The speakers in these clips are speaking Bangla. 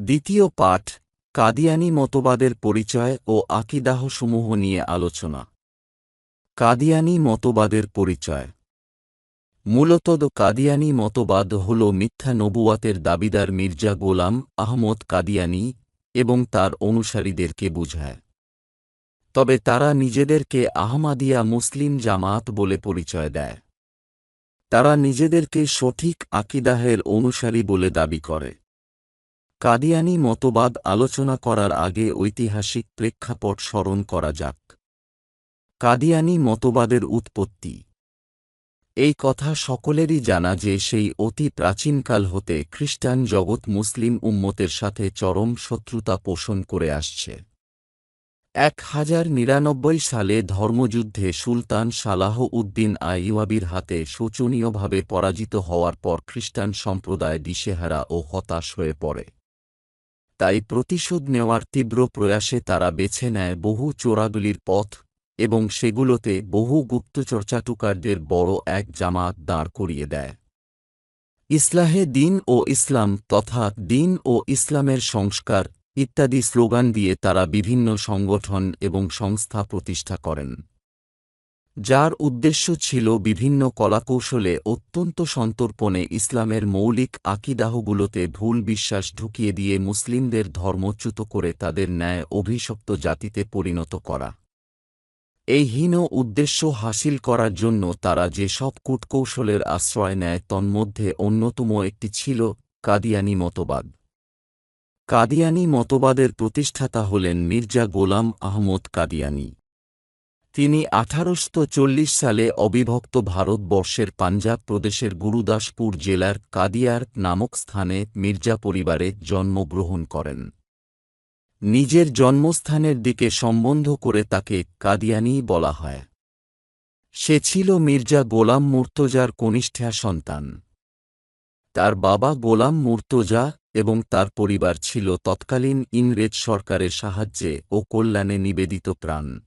দ্বিতীয় পাঠ, কাদিয়ানি মতবাদের পরিচয় ও আকিদাহসমূহ নিয়ে আলোচনা। কাদিয়ানি মতবাদের পরিচয়। মূলত কাদিয়ানি মতবাদ হল মিথ্যা নবুয়াতের দাবিদার মির্জা গোলাম আহমদ কাদিয়ানি এবং তার অনুসারীদেরকে বুঝায়। তবে তারা নিজেদেরকে আহমাদিয়া মুসলিম জামাত বলে পরিচয় দেয়। তারা নিজেদেরকে সঠিক আকিদাহের অনুসারী বলে দাবি করে। কাদিয়ানি মতবাদ আলোচনা করার আগে ঐতিহাসিক প্রেক্ষাপট স্মরণ করা যাক। কাদিয়ানি মতবাদের উৎপত্তি। এই কথা সকলেরই জানা যে সেই অতি প্রাচীনকাল হতে খ্রিস্টান জগৎ মুসলিম উম্মতের সাথে চরম শত্রুতা পোষণ করে আসছে। এক হাজার নিরানব্বই সালে ধর্মযুদ্ধে সুলতান সালাহ উদ্দিন আইওয়াবির হাতে শোচনীয়ভাবে পরাজিত হওয়ার পর খ্রিস্টান সম্প্রদায় দিশেহারা ও হতাশ হয়ে পড়ে। তাই প্রতিশোধ নেওয়ার তীব্র প্রয়াসে তারা বেছে নেয় বহু চোরাগুলির পথ, এবং সেগুলোতে বহু গুপ্তচর্চাটুকারদের বড় এক জামাত দাঁড় করিয়ে দেয়। ইসলাহে দিন ও ইসলাম তথা দিন ও ইসলামের সংস্কার ইত্যাদি স্লোগান দিয়ে তারা বিভিন্ন সংগঠন এবং সংস্থা প্রতিষ্ঠা করেন। যার উদ্দেশ্য ছিল বিভিন্ন কলাকৌশলে অত্যন্ত সন্তর্পণে ইসলামের মৌলিক আকিদাহগুলোতে ভুল বিশ্বাস ঢুকিয়ে দিয়ে মুসলিমদের ধর্মচ্যুত করে তাদের ন্যায় অভিশপ্ত জাতিতে পরিণত করা। এই হীন উদ্দেশ্য হাসিল করার জন্য তারা যে সব কূটকৌশলের আশ্রয় নেয় তন্মধ্যে অন্যতম একটি ছিল কাদিয়ানি মতবাদ। কাদিয়ানি মতবাদের প্রতিষ্ঠাতা হলেন মির্জা গোলাম আহমদ কাদিয়ানি। তিনি আঠারোশত সালে অবিভক্ত ভারতবর্ষের পাঞ্জাব প্রদেশের গুরুদাসপুর জেলার কাদিয়ার নামক স্থানে মির্জা পরিবারে জন্মগ্রহণ করেন। নিজের জন্মস্থানের দিকে সম্বন্ধ করে তাকে কাদিয়ানি বলা হয়। সে ছিল মির্জা গোলাম মুর্তজার কনিষ্ঠা সন্তান। তার বাবা গোলাম মুর্তজা এবং তার পরিবার ছিল তৎকালীন ইংরেজ সরকারের সাহায্যে ও কল্যাণে নিবেদিত প্রাণ।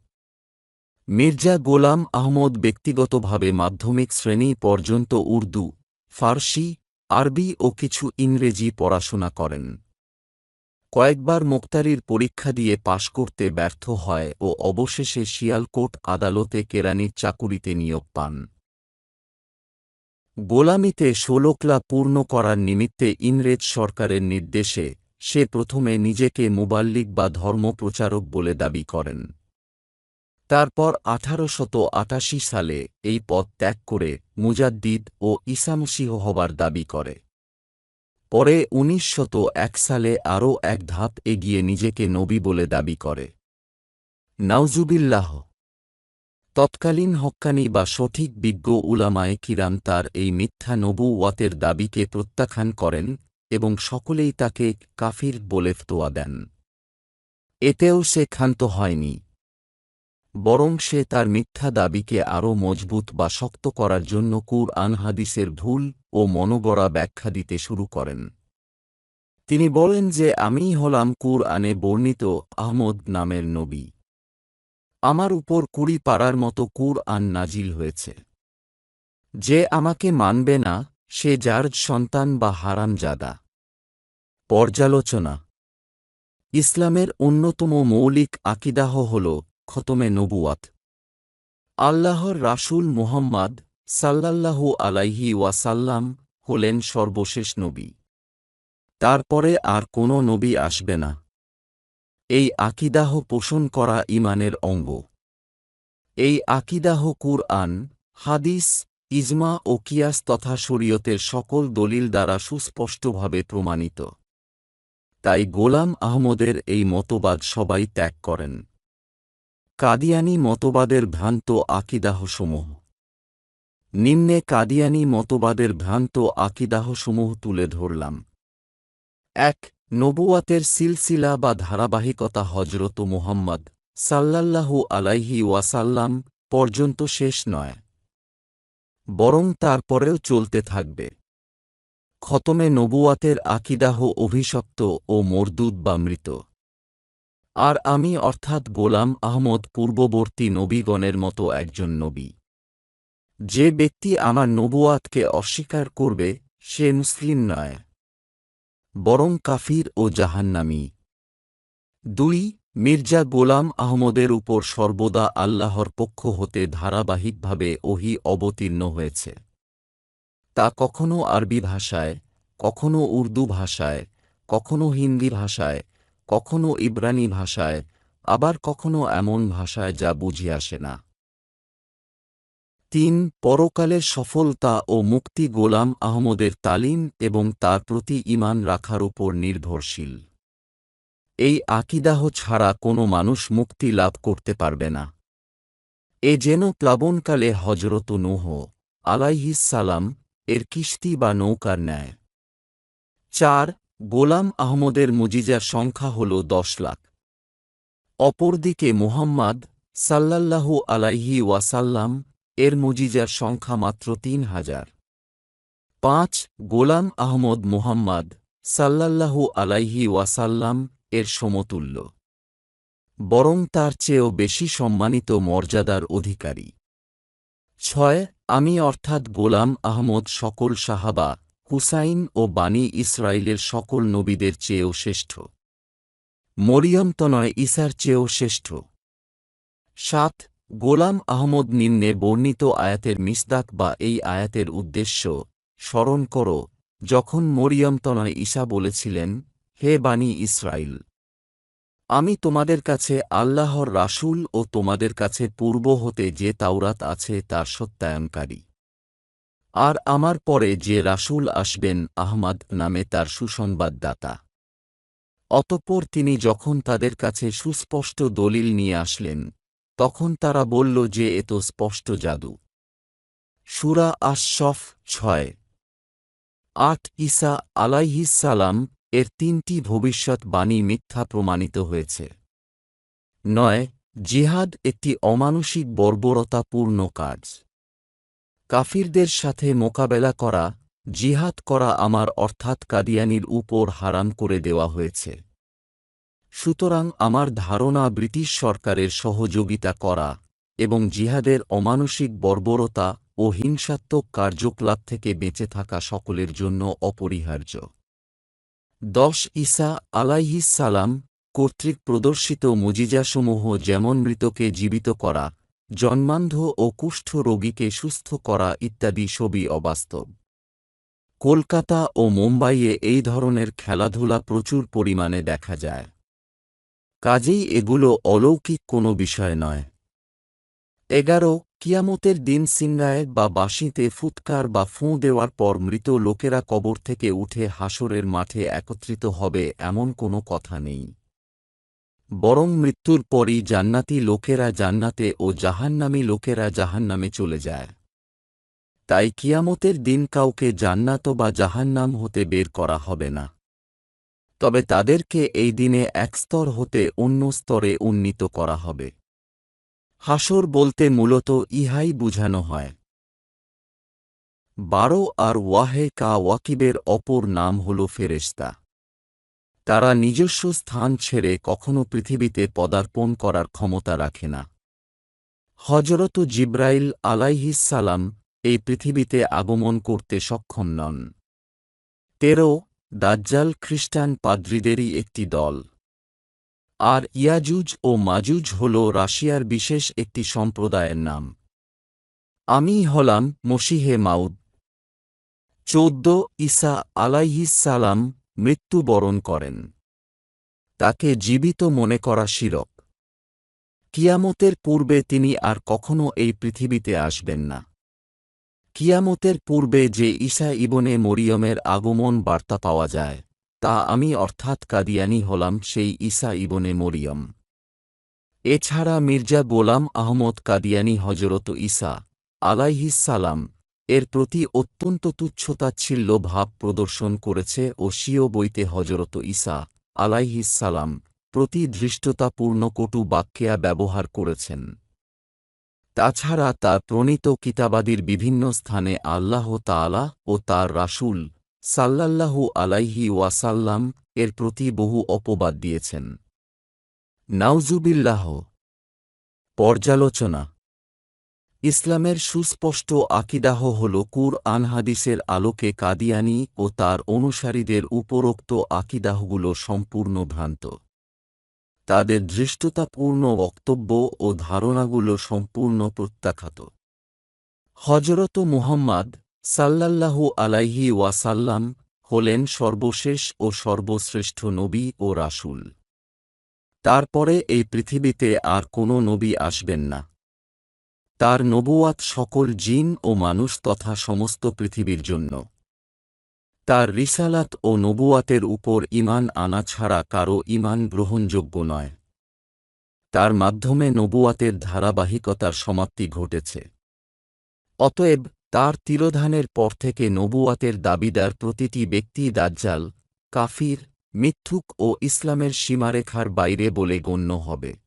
মির্জা গোলাম আহমদ ব্যক্তিগতভাবে মাধ্যমিক শ্রেণি পর্যন্ত উর্দু, ফার্সি, আরবি ও কিছু ইংরেজি পড়াশোনা করেন। কয়েকবার মোক্তারির পরীক্ষা দিয়ে পাশ করতে ব্যর্থ হয় ও অবশেষে শিয়ালকোট আদালতে কেরানির চাকুরিতে নিয়োগ পান। গোলামিতে ষোলকলা পূর্ণ করার নিমিত্তে ইংরেজ সরকারের নির্দেশে সে প্রথমে নিজেকে মুবাল্লিক বা ধর্মপ্রচারক বলে দাবি করেন। তারপর আঠারোশত আটাশি সালে এই পদ ত্যাগ করে মুজাদ্দিদ ও ইসামসিহ হবার দাবি করে। পরে উনিশ এক সালে আরও এক ধাপ এগিয়ে নিজেকে নবী বলে দাবি করে। নাউজুবিল্লাহ তৎকালীন হক্কানি বা সঠিক বিজ্ঞ উলামায়ে কিরাম তার এই মিথ্যা নবু ওয়াতের দাবিকে প্রত্যাখ্যান করেন এবং সকলেই তাকে কাফির বলে ফতোয়া দেন। এতেও সে ক্ষান্ত হয়নি। বরং সে তার মিথ্যা দাবিকে আরও মজবুত বা শক্ত করার জন্য কুর আনহাদিসের ভুল ও মনোগড়া ব্যাখ্যা দিতে শুরু করেন। তিনি বলেন যে, আমিই হলাম কুর আনে বর্ণিত আহমদ নামের নবী। আমার উপর কুড়ি পাড়ার মতো কুর আন নাজিল হয়েছে। যে আমাকে মানবে না, সে যার সন্তান বা হারাম হারামজাদা। পর্যালোচনা। ইসলামের অন্যতম মৌলিক আকিদাহ হল খতমে নবুয়াত আল্লাহর রাসুল মুহাম্মদ সাল্লাল্লাহু আলাইহি ওয়াসাল্লাম হলেন সর্বশেষ নবী। তারপরে আর কোনো নবী আসবে না। এই আকিদাহ পোষণ করা ইমানের অঙ্গ। এই আকিদাহ কুরআন, হাদিস, ইজমা ও কিয়াস তথা শরীয়তের সকল দলিল দ্বারা সুস্পষ্টভাবে প্রমাণিত। তাই গোলাম আহমদের এই মতবাদ সবাই ত্যাগ করেন। কাদিয়ানি মতবাদের ভ্রান্ত আকিদাহসমূহ নিম্নে কাদিয়ানি মতবাদের ভ্রান্ত আকিদাহসমূহ তুলে ধরলাম। এক নবুয়াতের সিলসিলা বা ধারাবাহিকতা হজরত মুহাম্মদ সাল্লাল্লাহু আলাইহি ওয়াসাল্লাম পর্যন্ত শেষ নয়। বরং তারপরেও চলতে থাকবে। খতমে নবুয়াতের আকিদাহ অভিশপ্ত ও মরদুদ বা মৃত। আর আমি অর্থাৎ গোলাম আহমদ পূর্ববর্তী নবীগণের মতো একজন নবী। যে ব্যক্তি আমার নবুয়াতকে অস্বীকার করবে, সে মুসলিম নয়, বরং কাফির ও জাহান্নামী। দুই, মির্জা গোলাম আহমদের উপর সর্বদা আল্লাহর পক্ষ হতে ধারাবাহিকভাবে ওহি অবতীর্ণ হয়েছে। তা কখনও আরবি ভাষায় কখনও উর্দু ভাষায় কখনও হিন্দি ভাষায় কখনও ইব্রানি ভাষায়, আবার কখনও এমন ভাষায় যা বুঝে আসে না। তিন, পরকালের সফলতা ও মুক্তি গোলাম আহমদের তালিম এবং তার প্রতি ঈমান রাখার উপর নির্ভরশীল। এই আকিদাহ ছাড়া কোনো মানুষ মুক্তি লাভ করতে পারবে না। এ যেন প্লাবনকালে হজরত নোহ আলাইহিস সালাম এর কিস্তি বা নৌকার ন্যায়। চার গোলাম আহমদের মুজিজার সংখ্যা হল দশ লাখ। অপরদিকে মুহাম্মদ সাল্লাল্লাহু আলাইহি ওয়াসাল্লাম এর মুজিজার সংখ্যা মাত্র তিন হাজার। পাঁচ, গোলাম আহমদ মুহাম্মদ সাল্লাল্লাহু আলাইহি ওয়াসাল্লাম এর সমতুল্য। বরং তার চেয়েও বেশি সম্মানিত মর্যাদার অধিকারী। ছয়, আমি অর্থাৎ গোলাম আহমদ সকল সাহাবা হুসাইন ও বাণী ইসরায়েলের সকল নবীদের চেয়েও শ্রেষ্ঠ। মরিয়ম তনয় ইসার চেয়েও শ্রেষ্ঠ। সাত, গোলাম আহমদ নিম্নে বর্ণিত আয়াতের মিসদাক বা এই আয়াতের উদ্দেশ্য, স্মরণ কর, যখন মরিয়ম তনয় ঈশা বলেছিলেন, হে বানী ইসরায়েল আমি তোমাদের কাছে আল্লাহর রাসূল ও তোমাদের কাছে পূর্ব হতে যে তাওরাত আছে তার সত্যায়নকারী। আর আমার পরে যে রাসূল আসবেন আহমাদ নামে তার সুসংবাদদাতা। অতঃপর তিনি যখন তাদের কাছে সুস্পষ্ট দলিল নিয়ে আসলেন, তখন তারা বলল যে এ তো স্পষ্ট জাদু। সুরা আশফ ছয়। আট ঈসা আলাইহিসালাম এর তিনটি ভবিষ্যৎ বাণী মিথ্যা প্রমাণিত হয়েছে। নয়, জিহাদ একটি অমানসিক বর্বরতাপূর্ণ কাজ। কাফিরদের সাথে মোকাবেলা করা, জিহাদ করা আমার অর্থাৎ কাদিয়ানির উপর হারাম করে দেওয়া হয়েছে। সুতরাং আমার ধারণা ব্রিটিশ সরকারের সহযোগিতা করা এবং জিহাদের অমানসিক বর্বরতা ও হিংসাত্মক কার্যকলাপ থেকে বেঁচে থাকা সকলের জন্য অপরিহার্য। দশ ঈসা আলাইহিসালাম কর্তৃক প্রদর্শিত মুজিজাসমূহ যেমন মৃতকে জীবিত করা জন্মান্ধ ও কুষ্ঠ রোগীকে সুস্থ করা ইত্যাদি সবই অবাস্তব। কলকাতা ও মুম্বাইয়ে এই ধরনের খেলাধুলা প্রচুর পরিমাণে দেখা যায়। কাজেই এগুলো অলৌকিক কোনো বিষয় নয়। এগারো, কিয়ামতের দিন সিংগায় বা বাঁশিতে ফুৎকার বা ফুঁ দেওয়ার পর মৃত লোকেরা কবর থেকে উঠে হাসরের মাঠে একত্রিত হবে এমন কোনো কথা নেই। বরং মৃত্যুর পরই জান্নাতি লোকেরা জান্নাতে ও জাহান্নামী লোকেরা জাহান্নামে চলে যায়। তাই কিয়ামতের দিন কাউকে জান্নাত বা জাহান্নাম হতে বের করা হবে না। তবে তাদেরকে এই দিনে এক স্তর হতে অন্য স্তরে উন্নীত করা হবে। হাসর বলতে মূলত ইহাই বুঝানো হয়। বারো আর ওয়াহে কা ওয়াকিবের অপর নাম হল ফেরেস্তা তারা নিজস্ব স্থান ছেড়ে কখনো পৃথিবীতে পদার্পণ করার ক্ষমতা রাখে না। হজরত জিব্রাইল আলাইহিসালাম এই পৃথিবীতে আগমন করতে সক্ষম নন। তেরো দাজ্জাল খ্রিস্টান পাদ্রীদেরই একটি দল। আর ইয়াজুজ ও মাজুজ হল রাশিয়ার বিশেষ একটি সম্প্রদায়ের নাম। আমি হলাম মসিহে মাউদ। চৌদ্দ ঈসা আলাইহিসালাম মৃত্যুবরণ করেন। তাকে জীবিত মনে করা শিরক। কিয়ামতের পূর্বে তিনি আর কখনও এই পৃথিবীতে আসবেন না। কিয়ামতের পূর্বে যে ঈসা ইবনে মরিয়মের আগমন বার্তা পাওয়া যায়, তা আমি অর্থাৎ কাদিয়ানি হলাম সেই ঈসা ইবনে মরিয়ম। এছাড়া মির্জা গোলাম আহমদ কাদিয়ানি হজরত ঈসা আলাইহিসালাম এর প্রতি অত্যন্ত তুচ্ছতাচ্ছিল্য ভাব প্রদর্শন করেছে ও স্বীয় বইতে হজরত ঈসা আলাইহিসালাম প্রতি ধৃষ্টতাপূর্ণ কটু বাক্যা ব্যবহার করেছেন। তাছাড়া তার প্রণীত কিতাবাদির বিভিন্ন স্থানে আল্লাহ তাআলা ও তার রাসূল সাল্লাল্লাহু আলাইহি ওয়াসাল্লাম এর প্রতি বহু অপবাদ দিয়েছেন। নাউজুবিল্লাহ পর্যালোচনা ইসলামের সুস্পষ্ট আকিদাহ হল কুর আনহাদিসের আলোকে কাদিয়ানি ও তার অনুসারীদের উপরোক্ত আকিদাহগুলো সম্পূর্ণ ভ্রান্ত। তাদের দৃষ্টতাপূর্ণ বক্তব্য ও ধারণাগুলো সম্পূর্ণ প্রত্যাখ্যাত। হজরত মুহাম্মদ সাল্লাল্লাহু আলাইহি ওয়াসাল্লাম হলেন সর্বশেষ ও সর্বশ্রেষ্ঠ নবী ও রাসূল। তারপরে এই পৃথিবীতে আর কোনো নবী আসবেন না। তার নবুয়াত সকল জিন ও মানুষ তথা সমস্ত পৃথিবীর জন্য। তার রিসালাত ও নবুয়াতের উপর ইমান আনা ছাড়া কারও ইমান গ্রহণযোগ্য নয়। তার মাধ্যমে নবুয়াতের ধারাবাহিকতার সমাপ্তি ঘটেছে। অতএব, তার তিরোধানের পর থেকে নবুয়াতের দাবিদার প্রতিটি ব্যক্তি দাজ্জাল, কাফির, মিথ্যুক ও ইসলামের সীমারেখার বাইরে বলে গণ্য হবে।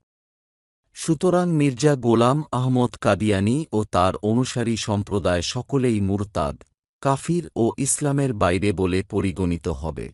সুতরাং মির্জা গোলাম আহমদ কাদিয়ানি ও তার অনুসারী সম্প্রদায় সকলেই মুরতাদ, কাফির ও ইসলামের বাইরে বলে পরিগণিত হবে।